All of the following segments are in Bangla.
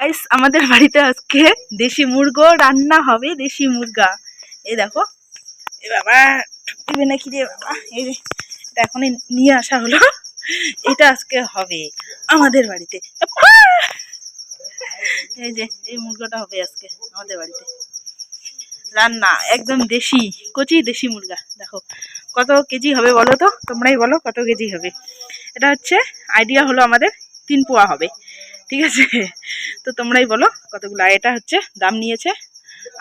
গাইস আমাদের বাড়িতে আজকে দেশি মুরগো রান্না হবে, দেশি মুরগা। এই দেখো, এ বাবা ঠুকবে নাকি রে বাবা? এই এটা এখনই নিয়ে আসা হলো। এটা আজকে হবে আমাদের বাড়িতে। এই যে, এই মুরগাটা হবে আজকে আমাদের বাড়িতে। রান্না, একদম দেশি, কচি দেশি মুরগা। দেখো, কত কেজি হবে বলো তো? তোমরাই বলো কত কেজি হবে। এটা হচ্ছে আইডিয়া হলো আমাদের তিন পোয়া হবে। ঠিক আছে? তো তোমরাই বলো কতগুলো এটা হচ্ছে দাম নিয়েছে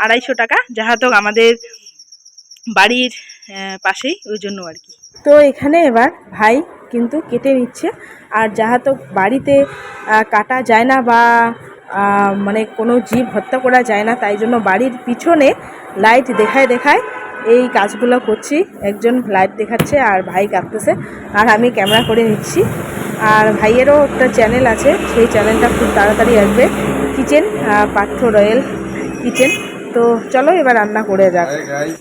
আড়াইশো টাকা, যাহা তো আমাদের বাড়ির পাশেই, ওই জন্য আর কি। তো এখানে এবার ভাই কিন্তু কেটে নিচ্ছে, আর যাহা তো বাড়িতে কাটা যায় না বা মানে কোনো জীব হত্যা করা যায় না, তাই জন্য বাড়ির পিছনে লাইট দেখায় দেখায় এই কাজগুলো করছি। একজন লাইট দেখাচ্ছে আর ভাই কাটতেছে আর আমি ক্যামেরা করে নিচ্ছি। আর ভাইয়েরও একটা চ্যানেল আছে সেই চ্যানেলটা খুব তাড়াতাড়ি আসবে কিচেন পার্থ রয়্যাল কিচেন তো চলো এবার রান্না করে যাক हाय गाइस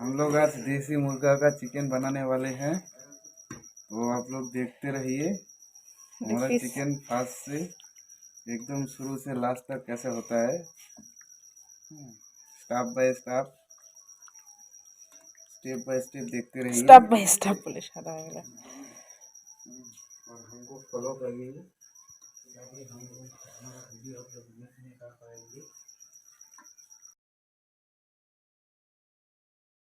हम लोग आज देसी मुर्गा का चिकन बनाने वाले हैं तो आप लोग देखते रहिए हमारा देखिए। चिकन फास्ट से एकदम शुरू से लास्ट तक कैसे होता है step by step step by step देखते रहिए স্টপ বাই স্টপ বলে সাদা হয়ে গেল और हमको फॉलो करिए। ताकि हम लोग हमारा वीडियो अपलोड नहीं कर पाएँगे